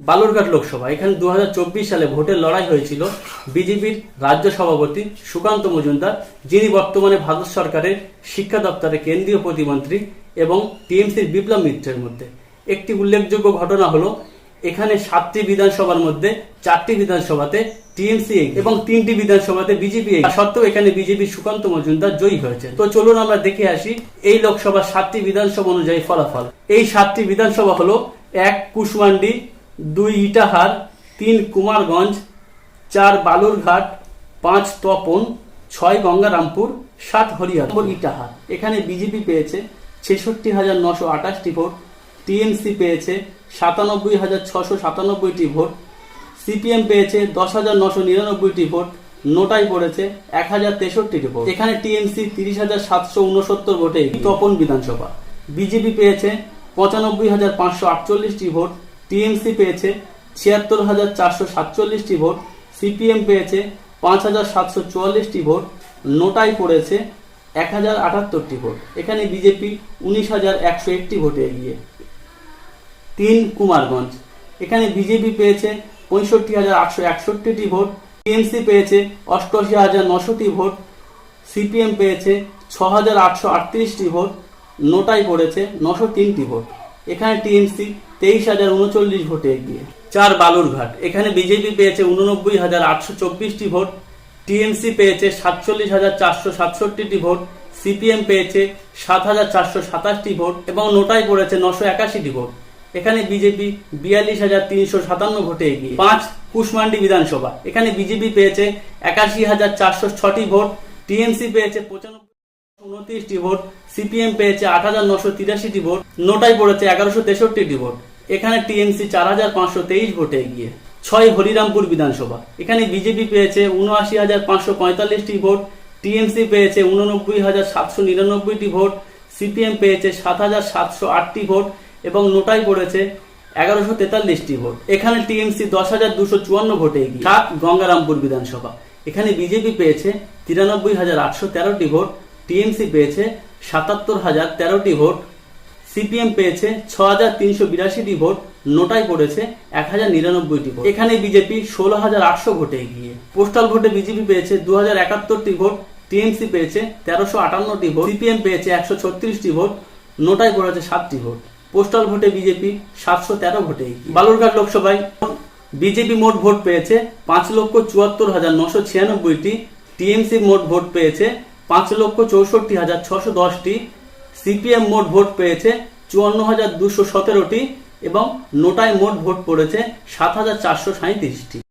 বালুরঘাট লোকসভা। এখানে দু হাজার চব্বিশ সালে ভোটের লড়াই হয়েছিল বিজেপির রাজ্য সভাপতি সুকান্ত মজুমদার, যিনি বর্তমানে ভারত সরকারের শিক্ষা দপ্তরের কেন্দ্রীয় প্রতিমন্ত্রী এবং টিএমসির বিপ্লব মিত্রের মধ্যে। একটি উল্লেখযোগ্য ঘটনা হলো, এখানে সাতটি বিধানসভার মধ্যে চারটি বিধানসভাতে টিএমসি এবং তিনটি বিধানসভাতে বিজেপি সত্ত্বেও এখানে বিজেপি সুকান্ত মজুমদার জয়ী হয়েছে তো চলুন আমরা দেখে আসি এই লোকসভার সাতটি বিধানসভা অনুযায়ী ফলাফল। এই সাতটি বিধানসভা হলো এক কুশমান্ডি দুই ইটাহার, তিন কুমারগঞ্জ, চার বালুরঘাট, পাঁচ তপন, ছয় গঙ্গারামপুর, সাত হরিয়ার ইটাহার। এখানে বিজেপি পেয়েছে ছেষট্টি হাজার নশো আঠাশটি ভোট, টিএমসি পেয়েছে সাতানব্বই হাজার ছশো সাতানব্বইটি ভোট, সিপিএম পেয়েছে দশ হাজার নশো নিরানব্বইটি ভোট, নোটাই পড়েছে এক হাজার তেষট্টিটি ভোট। এখানে টিএমসি তিরিশ হাজার সাতশো উনসত্তর ভোটে তপন বিধানসভা। বিজেপি পেয়েছে পঁচানব্বই হাজার পাঁচশো আটচল্লিশটি ভোট টিএমসি পেয়েছে ছিয়াত্তর হাজার চারশো সাতচল্লিশটি ভোট, সিপিএম পেয়েছে পাঁচ হাজার সাতশো চুয়াল্লিশটি ভোট, নোটাই পড়েছে এক হাজার আটাত্তরটি ভোট। এখানে বিজেপি উনিশ হাজার একশো একটি ভোটে এগিয়ে। তিন কুমারগঞ্জ। এখানে বিজেপি পেয়েছে পঁয়ষট্টি হাজার আটশো একষট্টিটি ভোট, টিএমসি পেয়েছে অষ্টআশি হাজার নশোটি ভোট, সিপিএম পেয়েছে ছ হাজার আটশো আটত্রিশটি ভোট, নোটাই পড়েছে নশো তিনটি ভোট। এখানে টিএমসি তেইশ হাজার উনচল্লিশ ভোটে এগিয়ে। চার বালুরঘাট, এখানে বিজেপি পেয়েছে উননব্বই হাজার আটশো চব্বিশটি ভোট, টিএমসি পেয়েছে সাতচল্লিশ হাজার চারশো সাতষট্টিটি ভোট, সিপিএম পেয়েছে সাত হাজার চারশো সাতাশটি ভোট এবং নোটাই পড়েছে নশো একাশিটি ভোট। এখানে বিজেপি বিয়াল্লিশ হাজার তিনশো সাতান্ন ভোটে এগিয়ে। পাঁচ কুশমান্ডি বিধানসভা, এখানে বিজেপি পেয়েছে একাশি হাজার চারশো ছটি ভোট, টিএমসি পেয়েছে পঁচানব্বই উনত্রিশটি ভোট, সিপিএম পেয়েছে আট হাজার নশো তিরাশিটি ভোট, নোটাই পড়েছে এগারোশো তেষট্টিটি ভোট। এখানে টিএমসি চার হাজার পাঁচশো তেইশ ভোটে এগিয়ে। ছয় হরিরামপুর বিধানসভা। এখানে বিজেপি পেয়েছে উনআশি হাজার পাঁচশো পঁয়তাল্লিশটি ভোট, টিএমসি পেয়েছে উননব্বই হাজার সাতশো নিরানব্বইটি ভোট, সিপিএম পেয়েছে সাত হাজার সাতশো আটটি ভোট এবং নোটাই পড়েছে এগারোশো তেতাল্লিশটি ভোট। এখানে টিএমসি দশ হাজার দুশো চুয়ান্ন ভোটে এগিয়ে। সাত গঙ্গারামপুর বিধানসভা। এখানে বিজেপি পেয়েছে তিরানব্বই হাজার আটশো তেরোটি ভোট টিএমসি পেয়েছে সাতাত্তর হাজার তেরোটি ভোট, সিপিএম পেয়েছে ছ হাজার তিনশো বিরাশিটি ভোট নোটাই পড়েছে এক হাজার নিরানব্বইটি ভোট। এখানে বিজেপি ষোলো হাজার আটশো ভোটে এগিয়ে। পোস্টাল ভোটে বিজেপি পেয়েছে দু হাজার একাত্তরটি ভোট, টিএমসি পেয়েছে তেরোশো আটান্নটি ভোট, সিপিএম পেয়েছে একশো ছত্রিশটি ভোট নোটাই পড়েছে সাতটি ভোট। পোস্টাল ভোটে বিজেপি সাতশো তেরো ভোটে এগিয়ে। বালুরঘাট লোকসভায় বিজেপি মোট ভোট পেয়েছে পাঁচ লক্ষ চুয়াত্তর হাজার নশো ছিয়ানব্বইটি, টিএমসি মোট ভোট পেয়েছে পাঁচ লক্ষ চৌষট্টি হাজার ছশো দশটি সিপিএম মোট ভোট পেয়েছে চুয়ান্ন হাজার দুশো সতেরোটি এবং নোটায় মোট ভোট পড়েছে সাত হাজার চারশো সাঁত্রিশটি